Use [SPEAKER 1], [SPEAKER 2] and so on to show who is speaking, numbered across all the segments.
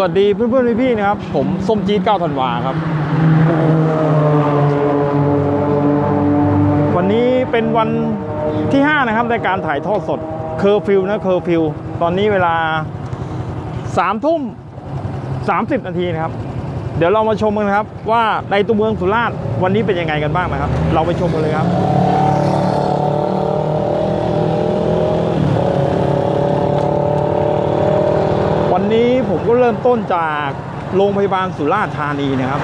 [SPEAKER 1] วัสดีเพื่อนๆพี่ๆนะครับ ผมส้มจี๊ดเก้าธันวาครับ วันนี้เป็นวันที่ 5 นะครับในการถ่ายทอดสดเคอร์ฟิวนะเคอร์ฟิวตอนนี้เวลา3ทุ่ม30 นาทีนะครับ เดี๋ยวเรามาชมกันนะครับ ว่าในตัวเมืองสุราษฎร์วันนี้เป็นยังไงกันบ้างนะครับ เราไปชมกันเลยครับ วันนี้ ผมก็เริ่มต้นจากโรงพยาบาลสุราษฎร์ธานีนะครับ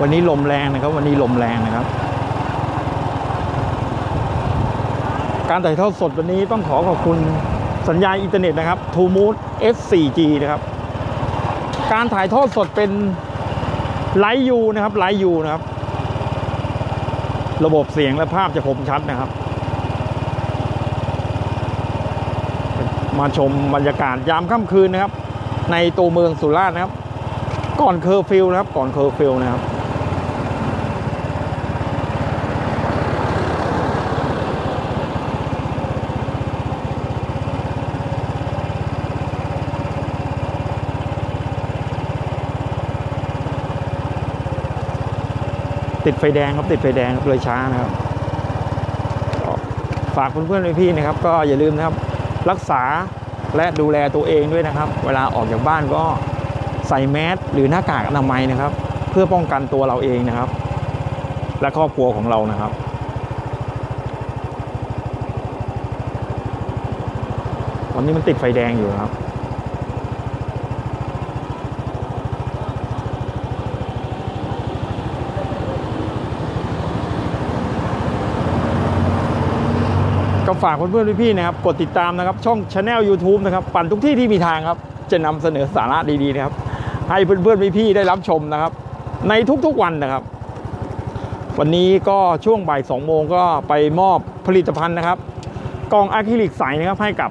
[SPEAKER 1] วันนี้ลมแรงนะครับ วันนี้ลมแรงนะครับ การถ่ายทอดสดวันนี้ต้องขอขอบคุณสัญญาณอินเทอร์เน็ตนะครับ t o m o o d S4G นะครับ การถ่ายทอดสดเป็นไลฟ์ยูนะครับไลฟ์ยูนะครับ ระบบเสียงและภาพจะคมชัดนะครับ มาชมบรรยากาศยามค่ำคืนนะครับ ในตัวเมืองสุราษฎร์นะครับ ก่อนเคอร์ฟิวนะครับ ก่อนเคอร์ฟิวนะครับ ติดไฟแดงครับติดไฟแดงครับเลยช้านะครับฝากเพื่อนๆพี่ๆนะครับ ก็อย่าลืมนะครับ รักษาและดูแลตัวเองด้วยนะครับ เวลาออกจากบ้านก็ใส่แมสหรือหน้ากากอนามัยนะครับ เพื่อป้องกันตัวเราเองนะครับ และครอบครัวของเรานะครับตอนนี้มันติดไฟแดงอยู่ครับ ฝากเพื่อนๆพี่ๆนะครับ กดติดตามนะครับ ช่องช anel YouTube นะครับ ปั่นทุกที่ที่มีทางครับ จะนำเสนอสาระดีๆนะครับ ให้เพื่อนๆพี่ๆได้รับชมนะครับ ในทุกๆวันนะครับ วันนี้ก็ช่วงบ่าย2โมงก็ไปมอบผลิตภัณฑ์นะครับกล่องอะคริลิกใสนะครับให้กับ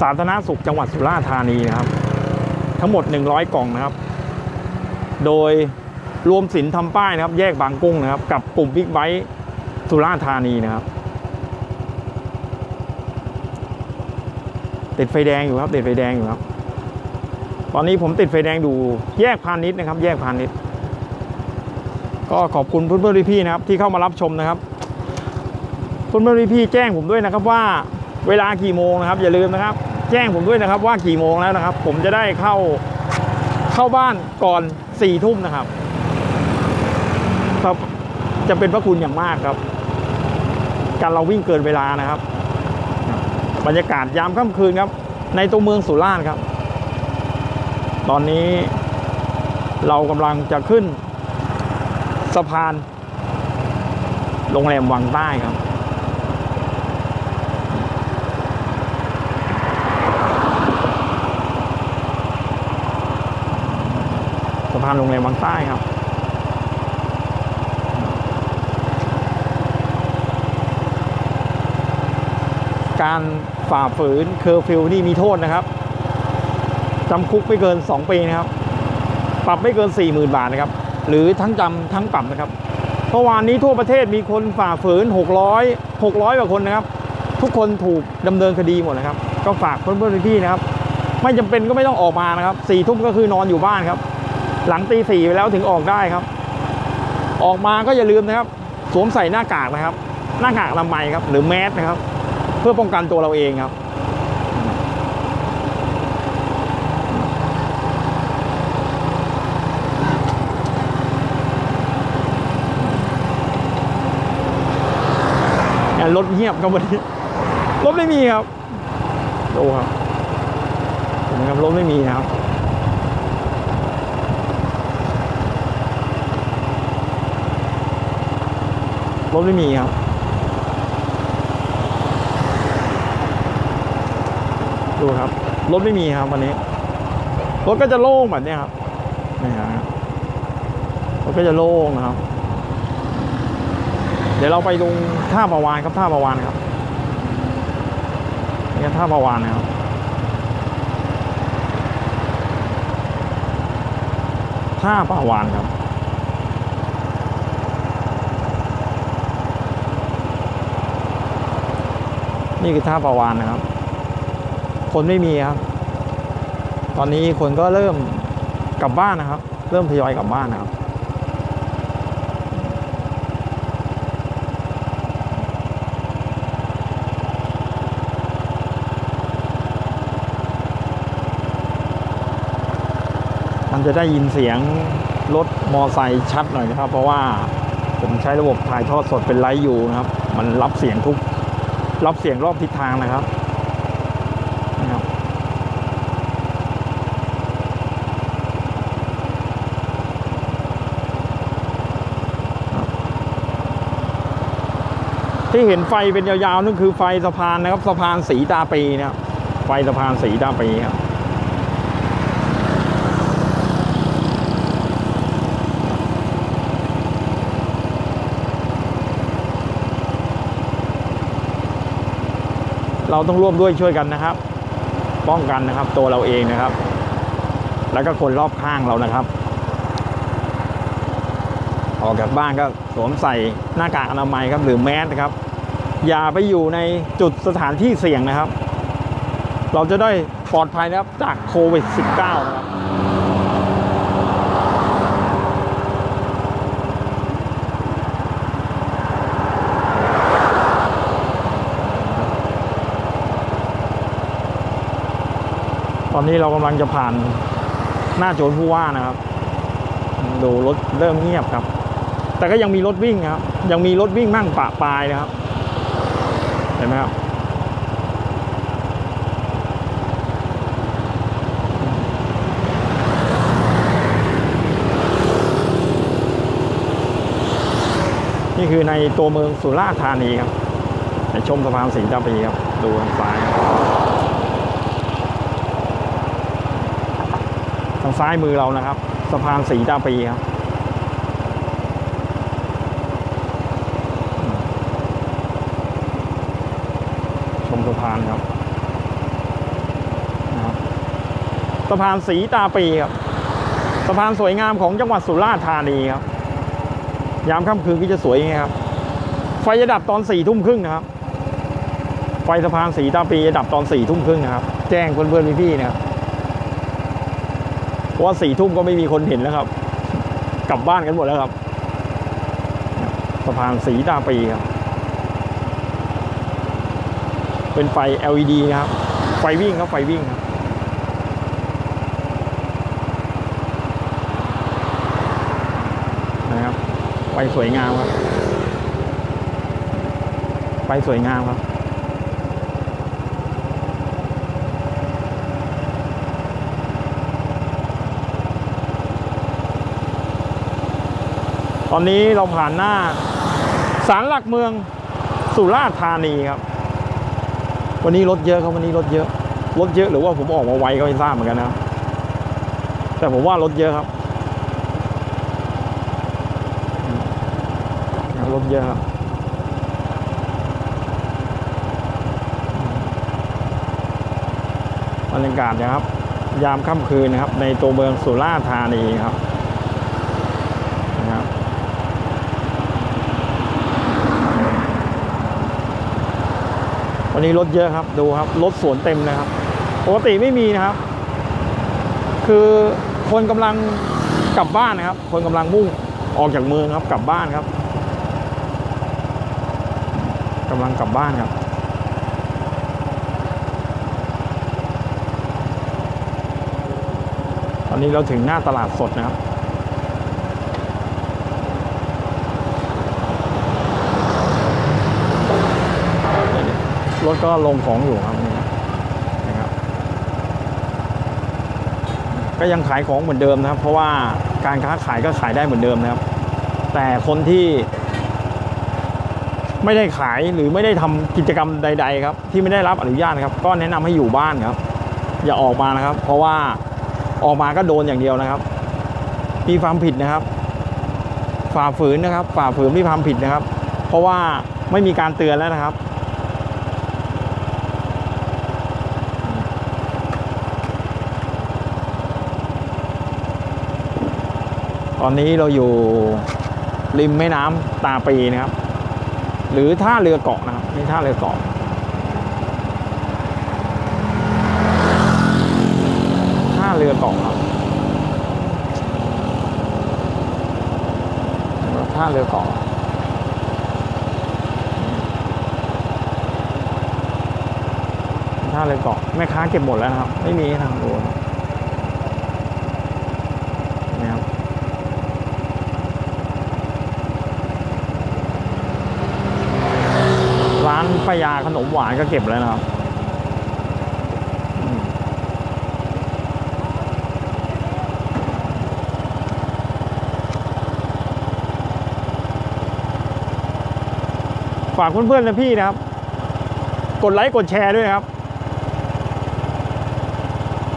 [SPEAKER 1] สาธารณสุขจังหวัดสุราษฎร์ธานีนะครับ ทั้งหมด 100 กล่องนะครับ โดยรวมสินทำป้ายนะครับ แยกบางกุ้งนะครับ กับกลุ่มบิ๊กไบค์สุราษฎร์ธานีนะครับ ติดไฟแดงอยู่ครับ ติดไฟแดงอยู่ครับ ตอนนี้ผมติดไฟแดงอยู่แยกพาณิชย์นะครับ แยกพาณิชย์ก็ขอบคุณเพื่อนๆพี่ๆนะครับ ที่เข้ามารับชมนะครับเพื่อนๆพี่ๆแจ้งผมด้วยนะครับว่าเวลากี่โมงนะครับ อย่าลืมนะครับ แจ้งผมด้วยนะครับว่ากี่โมงแล้วนะครับ ผมจะได้เข้าเข้าบ้านก่อนสี่ทุ่มนะครับครับจะเป็นพระคุณอย่างมากครับ การเราวิ่งเกินเวลานะครับ บรรยากาศยามค่ำคืนครับ ในตัวเมืองสุราษฎร์ครับ ตอนนี้เรากำลังจะขึ้นสะพาน โรงแรมวังใต้ครับ สะพานโรงแรมวังใต้ครับ การฝ่าฝืนเคอร์ฟิวนี่มีโทษนะครับจำคุกไม่เกิน 2 ปีนะครับ ปรับไม่เกิน 40,000 บาทนะครับ หรือทั้งจำทั้งปรับนะครับเมื่อวานนี้ทั่วประเทศมีคนฝ่าฝืน 600 600กว่าคนนะครับ ทุกคนถูกดำเนินคดีหมดนะครับ ก็ฝากเพื่อนๆพี่ๆนะครับ ไม่จำเป็นก็ไม่ต้องออกมานะครับสี่ทุ่มก็คือนอนอยู่บ้านครับ หลังตีสี่ไปแล้วถึงออกได้ครับ ออกมาก็อย่าลืมนะครับ สวมใส่หน้ากากนะครับ หน้ากากอนามัยครับ หรือแมสนะครับ พื่อป้องกันตัวเราเองครับเนี่ยรถเงียบครับวันนี้รถไม่มีครับดูครับเห็นไหมครับรถไม่มีนะครับรถไม่มีครับ ดูครับ รถไม่มีครับวันนี้ รถก็จะโล่งแบบนี้ครับนี่ฮะมันก็จะโล่งนะครับ เดี๋ยวเราไปตรงท่าประวานครับท่าประวานครับนี่ท่าประวานนะครับท่าประวานครับนี่คือท่าประวานนะครับ คนไม่มีครับ ตอนนี้คนก็เริ่มกลับบ้านนะครับ เริ่มทยอยกลับบ้านนะครับมันจะได้ยินเสียงรถมอไซค์ชัดหน่อยนะครับ เพราะว่าผมใช้ระบบถ่ายทอดสดเป็นไลฟ์อยู่นะครับ มันรับเสียงทุกรับเสียงรอบทิศทางนะครับนะครับ ที่เห็นไฟเป็นยาวๆนั่นคือไฟสะพานนะครับ สะพานสีตาปีนะครับไฟสะพานสีตาปีครับเราต้องร่วมด้วยช่วยกันนะครับ ป้องกันนะครับ ตัวเราเองนะครับ แล้วก็คนรอบข้างเรานะครับ ออกจากบ้านก็สวมใส่หน้ากากอนามัยครับหรือแมสครับ อย่าไปอยู่ในจุดสถานที่เสี่ยงนะครับ เราจะได้ปลอดภัยนะครับจากโควิด -19 นะครับตอนนี้เรากำลังจะผ่านหน้าโจรผู้ว่านะครับ ดูรถเริ่มเงียบครับ แต่ก็ยังมีรถวิ่งครับ ยังมีรถวิ่งมั่งปะปลายนะครับ เห็นไหมครับ นี่คือในตัวเมืองสุราษฎร์ธานีครับในชมสะพานสีตาปีครับ ดูทางซ้ายทางซ้ายมือเรานะครับ สะพานสีตาปีครับชมสะพานครับนะครับสะพานสีตาปีครับสะพานสวยงามของจังหวัดสุราษฎร์ธานีครับ ยามค่ำคืนก็จะสวยอย่างนี้ครับ ไฟจะดับตอนสี่ทุ่มครึ่งนะครับ ไฟสะพานสีตาปีจะดับตอนสี่ทุ่มครึ่งนะครับ แจ้งเพื่อนๆพี่ๆนะครับเพราะว่าสี่ทุ่มก็ไม่มีคนเห็นแล้วครับ กลับบ้านกันหมดแล้วครับสะพานสีตาปีครับ เป็นไฟ LED นะครับ ไฟวิ่งครับไฟวิ่งครับ ไฟสวยงามครับไฟสวยงามครับตอนนี้เราผ่านหน้าศาลหลักเมืองสุราษฎร์ธานีครับ วันนี้รถเยอะครับวันนี้รถเยอะ รถเยอะหรือว่าผมออกมาไวก็ไม่ทราบเหมือนกันนะแต่ผมว่ารถเยอะครับ ถเยอะครับบรรยากาศนะครับ ยามค่ำคืนนะครับ ในตัวเมืองสุราษฎร์ธานีครับนะครับวันนี้รถเยอะครับดูครับรถสวนเต็มนะครับปกติไม่มีนะครับ คือคนกำลังกลับบ้านนะครับ คนกำลังมุ่งออกจากเมืองครับกลับบ้านครับกำลังกลับบ้านครับตอนนี้เราถึงหน้าตลาดสดนะครับรถก็ลงของอยู่ครับนี่นะครับ ก็ยังขายของเหมือนเดิมนะครับ เพราะว่าการค้าขายก็ขายได้เหมือนเดิมนะครับ แต่คนที่ ไม่ได้ขายหรือไม่ได้ทำกิจกรรมใด ๆ ครับ ที่ไม่ได้รับอนุญาตนะครับ ก็แนะนำให้อยู่บ้านครับ อย่าออกมานะครับ เพราะว่าออกมาก็โดนอย่างเดียวนะครับ มีความผิดนะครับ ฝ่าฝืนนะครับ ฝ่าฝืนมีความผิดนะครับ เพราะว่าไม่มีการเตือนแล้วนะครับตอนนี้เราอยู่ริมแม่น้ำตาปีนะครับ หรือท่าเรือเกาะนะครับนี่ท่าเรือเกาะท่าเรือเกาะครับท่าเรือเกาะท่าเรือเกาะแม่ค้าเก็บหมดแล้วนะครับ ไม่มีทางดูนครับ ร้านป้ายาข นมหวานก็เก็บแล้วนะครับฝากเพื่อนๆนะพี่นะครับ กดไลค์กดแชร์ด้วยครับ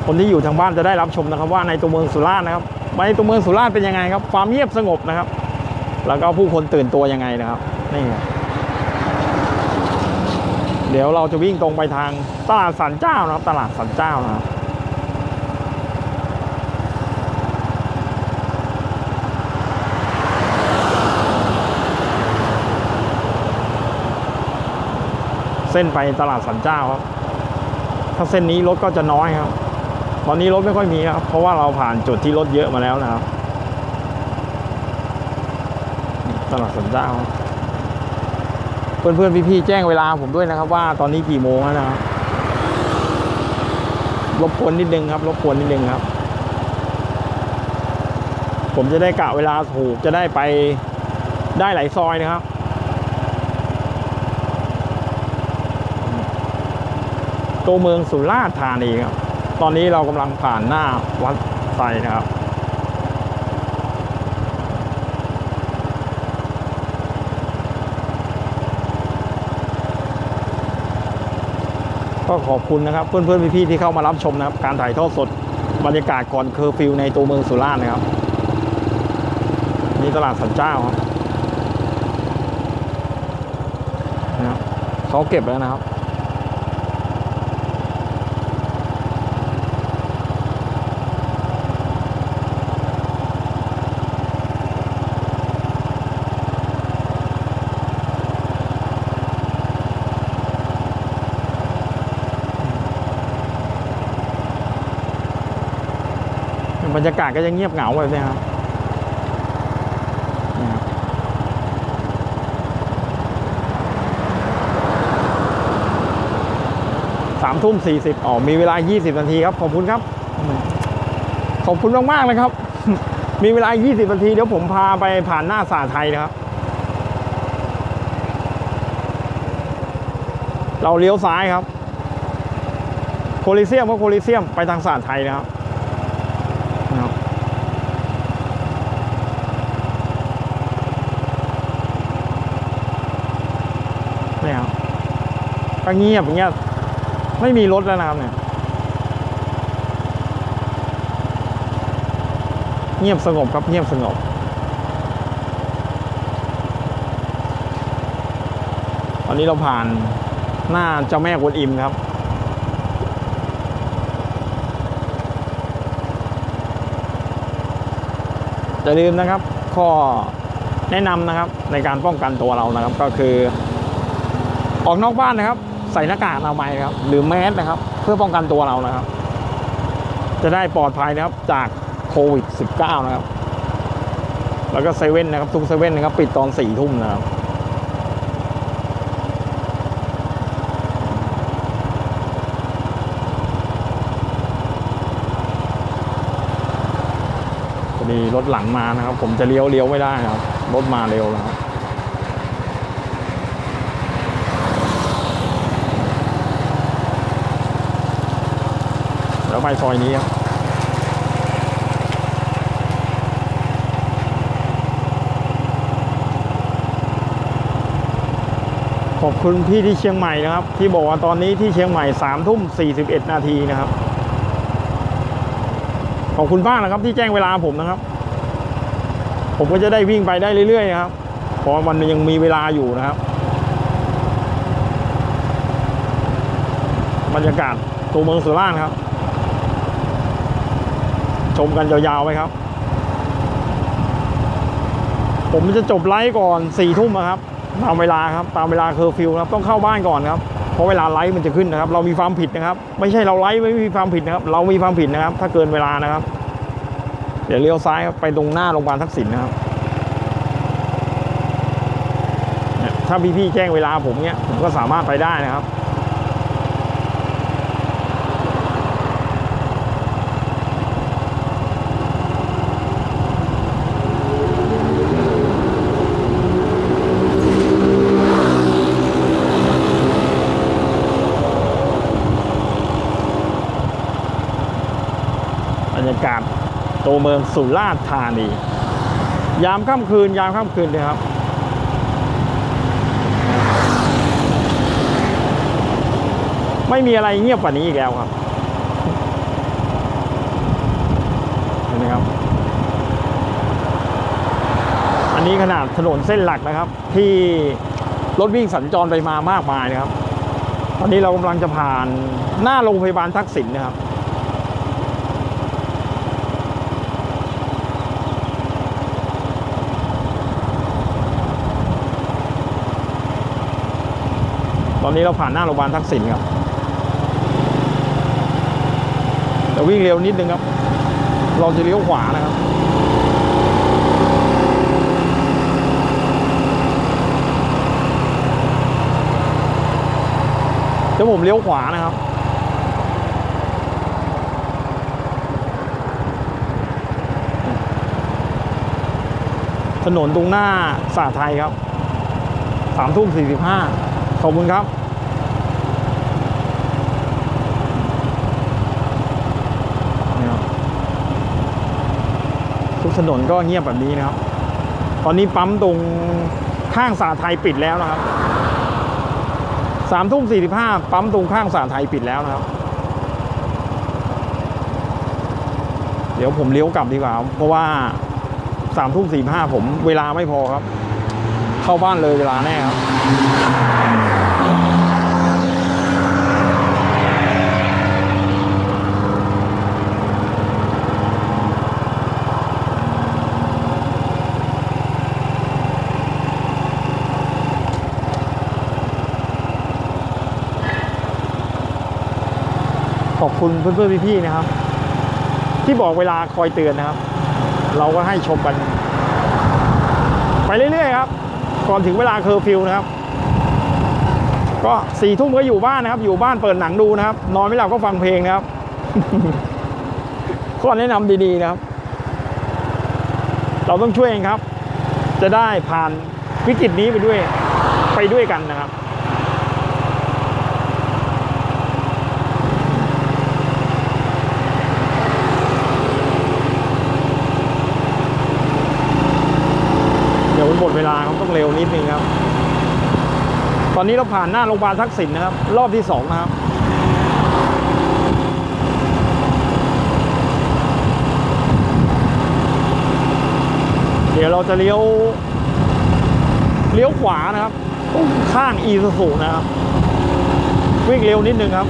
[SPEAKER 1] คนที่อยู่ทางบ้านจะได้รับชมนะครับ ว่าในตัวเมืองสุราษฎร์นะครับในตัวเมืองสุราษฎร์เป็นยังไงครับ ความเงียบสงบนะครับ แล้วก็ผู้คนตื่นตัวยังไงนะครับนี่ เดี๋ยวเราจะวิ่งตรงไปทางตลาดสันเจ้านะครับ ตลาดสันเจ้านะครับเส้นไปตลาดสันเจ้าครับ ถ้าเส้นนี้รถก็จะน้อยครับ ตอนนี้รถไม่ค่อยมีครับ เพราะว่าเราผ่านจุดที่รถเยอะมาแล้วนะครับ ตลาดสันเจ้าครับ เพื่อนๆพี่ๆแจ้งเวลาผมด้วยนะครับ ว่าตอนนี้กี่โมงแล้วนะครับรบกวนนิดนึงครับรบกวนนิดนึงครับ ผมจะได้กะเวลาถูกจะได้ไปได้หลายซอยนะครับตัวเมืองสุราษฎร์ธานีครับ ตอนนี้เรากำลังผ่านหน้าวัดไซนะครับ ก็ขอบคุณนะครับ เพื่อนๆพี่ๆที่เข้ามารับชมนะครับ การถ่ายทอดสดบรรยากาศก่อนเคอร์ฟิวในตัวเมืองสุราษฎร์นะครับนี่ตลาดสันเจ้าครับนะครับเขาเก็บแล้วนะครับ รรยากาศก็จะเงียบเหงาแบบนี้ครับนี่ครับสามทุ่มสี่สิบอ๋อมีเวลา20นาทีครับ ขอบคุณครับ ขอบคุณมากๆเลยครับ มีเวลา20นาทีเดี๋ยวผมพาไปผ่านหน้าสาไทยนะครับ เราเลี้ยวซ้ายครับ โคลิเซียมก็โคลิเซียมไปทางสาไทยนะครับเนี่ยครับ เงียบอย่างเงี้ยไม่มีรถแล้วนะครับเนี่ย เงียบสงบครับเงียบสงบ ตอนนี้เราผ่านหน้าเจ้าแม่กวนอิมครับอย่าลืมนะครับ ข้อแนะนำนะครับในการป้องกันตัวเรานะครับ ก็คือ ออกนอกบ้านนะครับ ใส่หน้ากากอนามัยครับ หรือแมสนะครับ เพื่อป้องกันตัวเรานะครับ จะได้ปลอดภัยนะครับจากโควิด -19 นะครับ แล้วก็เซเว่นนะครับ ทุกเซเว่นนะครับ ปิดตอนสี่ทุ่มนะครับพอดีรถหลังมานะครับ ผมจะเลี้ยวเลี้ยวไม่ได้นะครับ รถมาเร็วนะครับ แล้วไปซอยนี้ครับขอบคุณพี่ที่เชียงใหม่นะครับ ที่บอกว่าตอนนี้ที่เชียงใหม่สามทุ่มสี่สิบเอ็ดนาทีนะครับ ขอบคุณมากนะครับที่แจ้งเวลาผมนะครับ ผมก็จะได้วิ่งไปได้เรื่อยๆครับเพราะมันยังมีเวลาอยู่นะครับบรรยากาศตัวเมืองสุราษฎร์ครับ ชมกันยาวๆไปครับ ผมจะจบไลฟ์ก่อนสี่ทุ่มนะครับ ตามเวลาครับตามเวลาเคอร์ฟิวครับต้องเข้าบ้านก่อนครับเพราะเวลาไลฟ์มันจะขึ้นนะครับ เรามีความผิดนะครับ ไม่ใช่เราไลฟ์ไม่มีความผิดนะครับ เรามีความผิดนะครับ ถ้าเกินเวลานะครับ เดี๋ยวเลี้ยวซ้ายไปตรงหน้าโรงพยาบาลทักษิณนะครับเนี่ยถ้าพี่ๆแจ้งเวลาผมเนี่ยผมก็สามารถไปได้นะครับรรยากาศ ตัวเมืองสุราษฎร์ธานี ยามค่ำคืน ยามค่ำคืนเลยครับ ไม่มีอะไรเงียบกว่านี้อีกแล้วครับเห็นไหมครับ อันนี้ขนาดถนนเส้นหลักนะครับ ที่รถวิ่งสัญจรไปมามากมายนะครับ ตอนนี้เรากำลังจะผ่านหน้าโรงพยาบาลทักษิณนะครับ อนนี้เราผ่านหน้าโรงพยาบาลทักษิณครับแต่วิ่งเร็วนิดนึงครับ เราจะเลี้ยวขวานะครับเดี๋ยวผมเลี้ยวขวานะครับถนนตรงหน้าสาไทยครับสามทุ่มสี่สิบห้าขอบคุณครับ นี่ครับทุก ถนนก็เงียบแบบนี้นะครับ ตอนนี้ปั๊มตรงข้างสาไทยปิดแล้วนะครับสามทุ่มสี่สิบห้าปั๊มตรงข้างสาไทยปิดแล้วนะครับ เดี๋ยวผมเลี้ยวกลับดีกว่า เพราะว่าสามทุ่มสี่ห้าผมเวลาไม่พอครับ เข้าบ้านเลยเวลาแน่ครับ อบคุณเพื่อนๆพี่ๆนะครับ ที่บอกเวลาคอยเตือนนะครับ เราก็ให้ชมกัน ไปเรื่อยๆครับ ก่อนถึงเวลาเคอร์ฟิวนะครับ ก็สี่ทุ่มก็อยู่บ้านนะครับ อยู่บ้านเปิดหนังดูนะครับ นอนไม่หลับก็ฟังเพลงนะครับข้อแนะนำดีๆนะครับ เราต้องช่วยเองครับ จะได้ผ่านวิกฤตนี้ไปด้วยไปด้วยกันนะครับ เดี๋ยวมันหมด เวลาครับต้องเร็วนิดนึงครับ ตอนนี้เราผ่านหน้าโรงพยาบาลทักษิณนะครับ รอบที่สองนะครับเดี๋ยวเราจะเลี้ยวเลี้ยวขวานะครับ ข้างอีซูซูนะครับ วิ่งเร็วนิดนึงครับ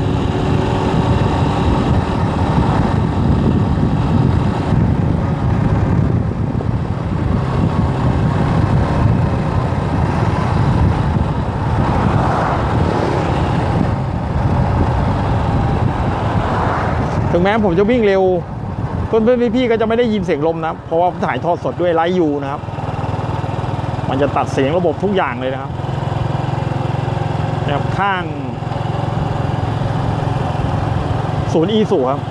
[SPEAKER 1] ถึงแม้ผมจะวิ่งเร็วเพื่อนๆพี่ๆก็จะไม่ได้ยินเสียงลมนะเพราะว่าถ่ายทอดสดด้วยไลฟ์ยูนะครับ มันจะตัดเสียงระบบทุกอย่างเลยนะครับแบบข้างศูนย์อีสุครับ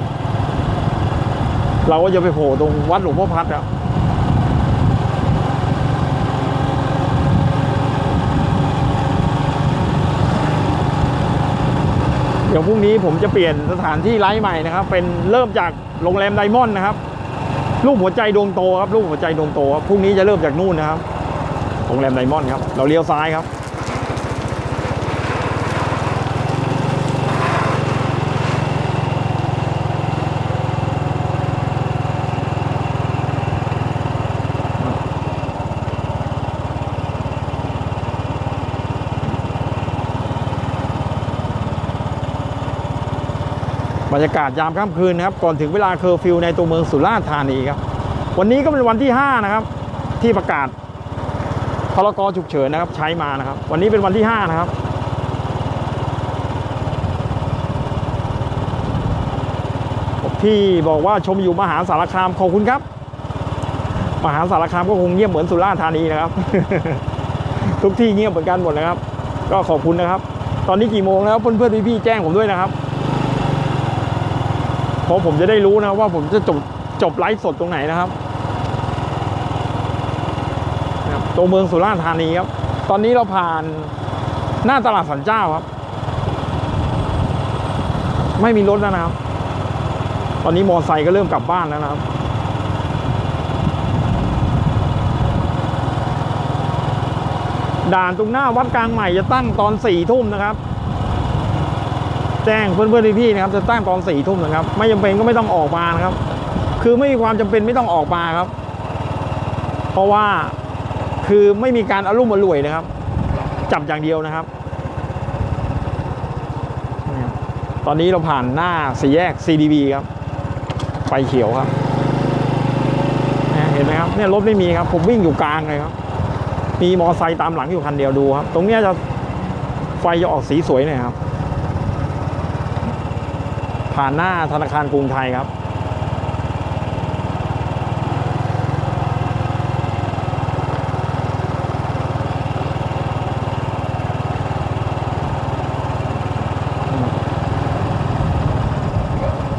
[SPEAKER 1] เราก็จะไปโผล่ตรงวัดหลวงพ่อพัดครับ เดี๋ยวพรุ่งนี้ผมจะเปลี่ยนสถานที่ไลฟ์ใหม่นะครับ เป็นเริ่มจากโรงแรมไดมอนด์นะครับรูปหัวใจดวงโตครับรูปหัวใจดวงโตครับพรุ่งนี้จะเริ่มจากนู่นนะครับโรงแรมไดมอนด์ครับเราเลี้ยวซ้ายครับ รรยากาศยามค่ำคืนนะครับ ก่อนถึงเวลาเคอร์ฟิวในตัวเมืองสุราษฎร์ธานีครับ วันนี้ก็เป็นวันที่ 5 นะครับ ที่ประกาศพรกฉุกเฉินนะครับ ใช้มานะครับ วันนี้เป็นวันที่ 5 นะครับที่บอกว่าชมอยู่มหาสารคามขอบคุณครับ มหาสารคามก็คงเงียบเหมือนสุราษฎร์ธานีนะครับ ทุกที่เงียบเหมือนกันหมดนะครับ ก็ขอบคุณนะครับ ตอนนี้กี่โมงแล้วเพื่อนๆพี่ๆแจ้งผมด้วยนะครับ เพราะผมจะได้รู้นะว่าผมจะจบจบไลฟ์สดตรงไหนนะครับนะครับตัวเมืองสุราษฎร์ธานีครับ ตอนนี้เราผ่านหน้าตลาดสันเจ้าครับ ไม่มีรถแล้วนะครับ ตอนนี้มอไซค์ก็เริ่มกลับบ้านแล้วนะครับด่านตรงหน้าวัดกลางใหม่จะตั้งตอนสี่ทุ่มนะครับ แจ้งเพื่อนๆพี่ๆนะครับจะตั้งตอนสี่ทุ่มนะครับ ไม่จำเป็นก็ไม่ต้องออกมานะครับ คือไม่มีความจำเป็นไม่ต้องออกมาครับ เพราะว่าคือไม่มีการอารมณ์อร่วยนะครับ จับอย่างเดียวนะครับ ตอนนี้เราผ่านหน้าสี่แยก CDB ครับไฟเขียวครับเนี่ยเห็นไหมครับเนี่ยรถไม่มีครับ ผมวิ่งอยู่กลางเลยครับ มีมอไซค์ตามหลังอยู่คันเดียวดูครับ ตรงเนี้ยจะไฟจะออกสีสวยหน่อยครับ ผ่านหน้าธนาคารกรุงไทยครับ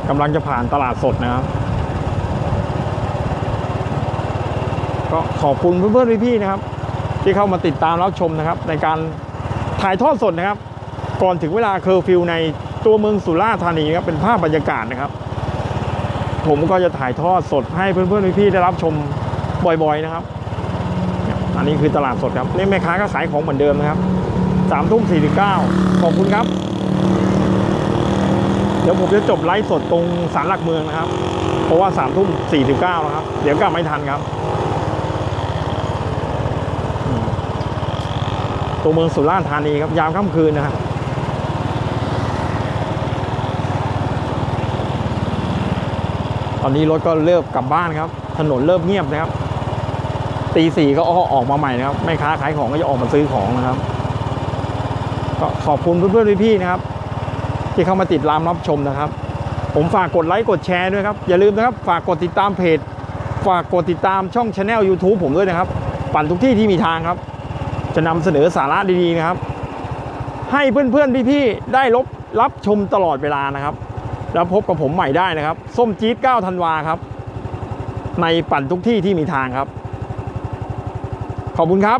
[SPEAKER 1] กำลังจะผ่านตลาดสดนะครับ ก็ขอบคุณเพื่อนๆพี่ๆนะครับ ที่เข้ามาติดตามรับชมนะครับ ในการถ่ายทอดสดนะครับ ก่อนถึงเวลาเคอร์ฟิวใน ตัวเมืองสุราษฎร์ธานีครับเป็นภาพบรรยากาศนะครับ ผมก็จะถ่ายทอดสดให้เพื่อนๆพี่ๆได้รับชมบ่อยๆนะครับ อันนี้คือตลาดสดครับนี่แม่ค้าก็ขายของเหมือนเดิมนะครับสามทุ่มสี่สิบเก้าขอบคุณครับ เดี๋ยวผมจะจบไลฟ์สดตรงศาลหลักเมืองนะครับ เพราะว่าสามทุ่มสี่สิบเก้าแล้วครับ เดี๋ยวกลับไม่ทันครับ ตัวเมืองสุราษฎร์ธานีครับยามค่ำคืนนะครับ ตอนนี้รถก็เริ่มกลับบ้านครับ ถนนเริ่มเงียบนะครับ ตีสี่ก็ออกมาใหม่นะครับแม่ค้าขายของก็จะออกมาซื้อของนะครับ ก็ขอบคุณเพื่อนๆพี่ๆนะครับ ที่เข้ามาติดตามรับชมนะครับ ผมฝากกดไลค์กดแชร์ด้วยครับ อย่าลืมนะครับ ฝากกดติดตามเพจ ฝากกดติดตามช่องช anel YouTube ผมด้วยนะครับ ปั่นทุกที่ที่มีทางครับ จะนำเสนอสาระดีๆนะครับ ให้เพื่อนๆพี่ๆได้รับรับชมตลอดเวลานะครับ แล้วพบกับผมใหม่ได้นะครับ ส้มจี๊ด9ธันวาครับ ในปั่นทุกที่ที่มีทางครับ ขอบคุณครับ